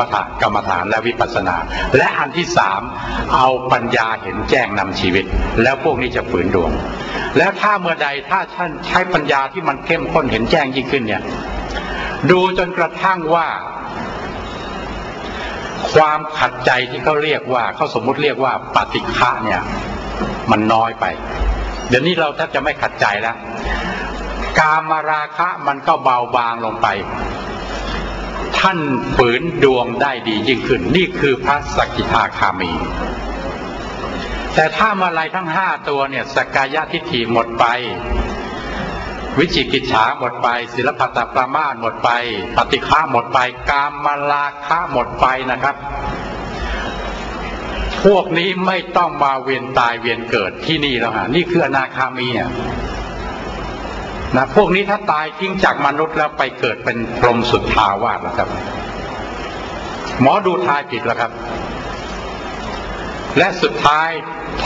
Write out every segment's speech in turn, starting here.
มถะกรรมฐานและวิปัสสนา และอันที่สามเอาปัญญาเห็นแจ้งนำชีวิต แล้วพวกนี้จะฝืนดวง แล้วถ้าเมื่อใดถ้าท่านใช้ปัญญาที่มันเข้มข้นเห็นแจ้งยิ่งขึ้นเนี่ย ดูจนกระทั่งว่า ความขัดใจที่เขาเรียกว่าเขาสมมุติเรียกว่าปฏิฆะเนี่ย มันน้อยไป เดี๋ยวนี้เราแทบจะไม่ขัดใจแล้ว กามราคะมันก็เบาบางลงไป ท่านฝืนดวงได้ดียิ่งขึ้น นี่คือพระสกิทาคามี แต่ถ้ามาลายทั้งห้าตัวเนี่ยสกกายทิฏฐิหมดไป วิจิกิจฉาหมดไป ศิลปตปรามาหมดไป ปฏิฆาหมดไป กามมาลาคะหมดไปนะครับ พวกนี้ไม่ต้องมาเวียนตายเวียนเกิดที่นี่แล้วฮะนี่คืออนาคามีอะ นะพวกนี้ถ้าตายทิ้งจากมนุษย์แล้วไปเกิดเป็นพรหมสุดทาวาสแล้วครับ หมอดูทายผิดแล้วครับ และสุดท้าย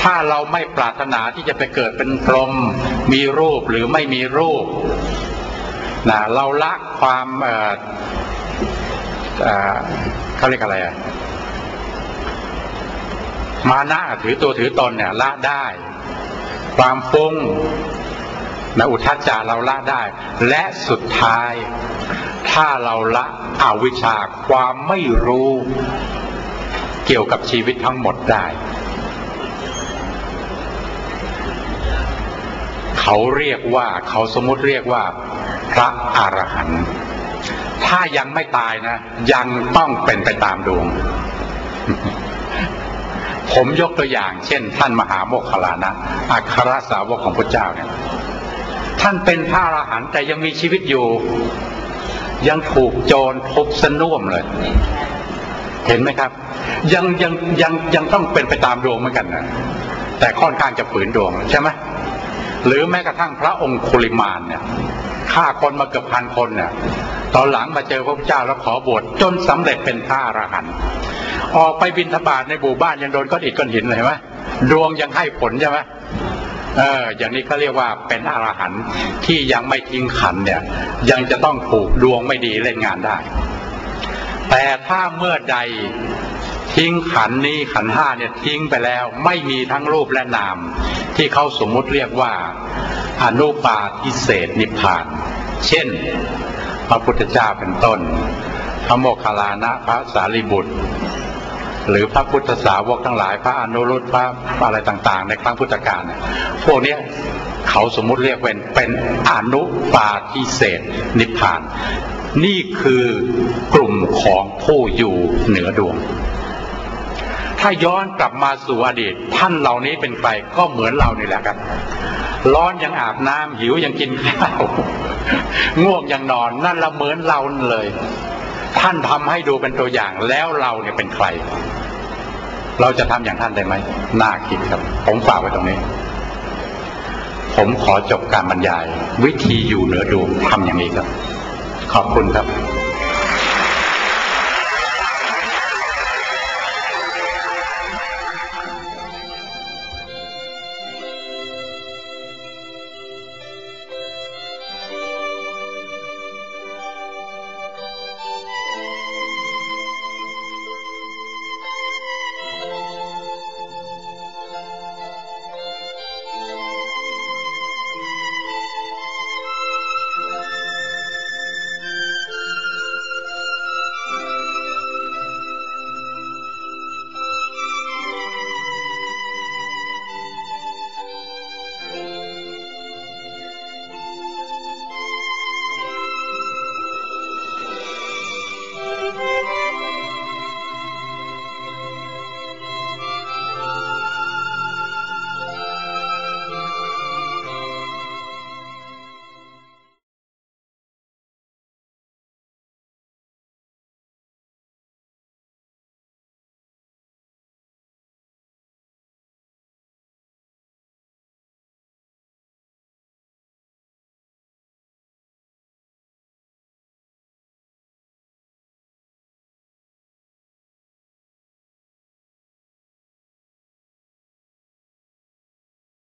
ถ้าเราไม่ปรารถนาที่จะไปเกิดเป็นพรหมมีรูปหรือไม่มีรูปนะเราละความเอ่อเขาเรียกอะไรอะมานะถือตัวถือตนเนี่ยละได้ ความฟุ้ง นะอุทัจจาเราละได้ และสุดท้าย ถ้าเราละอวิชชาความไม่รู้เกี่ยวกับชีวิตทั้งหมดได้ เขาเรียกว่าเขาสมมติเรียกว่า พระอรหันต์ถ้ายังไม่ตายนะ ยังต้องเป็นไปตามดวง ผมยกตัวอย่าง เช่น ท่านมหาโมคคลานะอัครสาวกของพระเจ้าเนี่ย ท่านเป็นพระอรหันต์แต่ยังมีชีวิตอยู่ ยังถูกโจรทุบสน่วมเลย เห็นไหมครับ ยังยังยังยังต้องเป็นไปตามดวงเหมือนกันนะแต่ค่อนข้างจะฝืนดวงใช่ไหมหรือแม้กระทั่งพระองค์คุลิมานเนี่ยฆ่าคนมาเกือบพันคนเนี่ยตอนหลังมาเจอพระพุทธเจ้าแล้วขอบวชจนสำเร็จเป็นพระอรหันต์ออกไปบินทบาทในหมู่บ้านยังโดนก้อนอิฐก้อนหินเลยไหมดวงยังให้ผลใช่ไหม เอออย่างนี้เขาเรียกว่าเป็นอรหันต์ที่ยังไม่ทิ้งขันเนี่ย ยังจะต้องถูกดวงไม่ดีเล่นงานได้ แต่ถ้าเมื่อใดทิ้งขันนี้ขันห้าเนี่ยทิ้งไปแล้วไม่มีทั้งรูปและนาม ที่เขาสมมุติเรียกว่าอนุปาทิเศษนิพพาน เช่น พระพุทธเจ้าเป็นต้น พระโมคคัลลานะพระสารีบุตร หรือพระพุทธสาวกทั้งหลาย พระอนุรุตพระอะไรต่าง ๆ ในครั้งพุทธกาลเนี่ยพวกนี้เขาสมมุติเรียกเป็นเป็นอนุปาทิเศษนิพพาน นี่คือกลุ่มของผู้อยู่เหนือดวง ถ้าย้อนกลับมาสู่อดีต ท่านเหล่านี้เป็นใครก็เหมือนเรานี่แหละครับ ร้อนยังอาบน้ำหิวยังกินข้าวง่วงยังนอนนั่นละเหมือนเราเลยท่านทำให้ดูเป็นตัวอย่างแล้วเราเนี่ยเป็นใคร เราจะทำอย่างท่านได้ไหมน่าคิดครับ ผมฝากไว้ตรงนี้ ผมขอจบการบรรยาย วิธีอยู่เหนือดวงทำอย่างนี้ครับ ขอบคุณครับ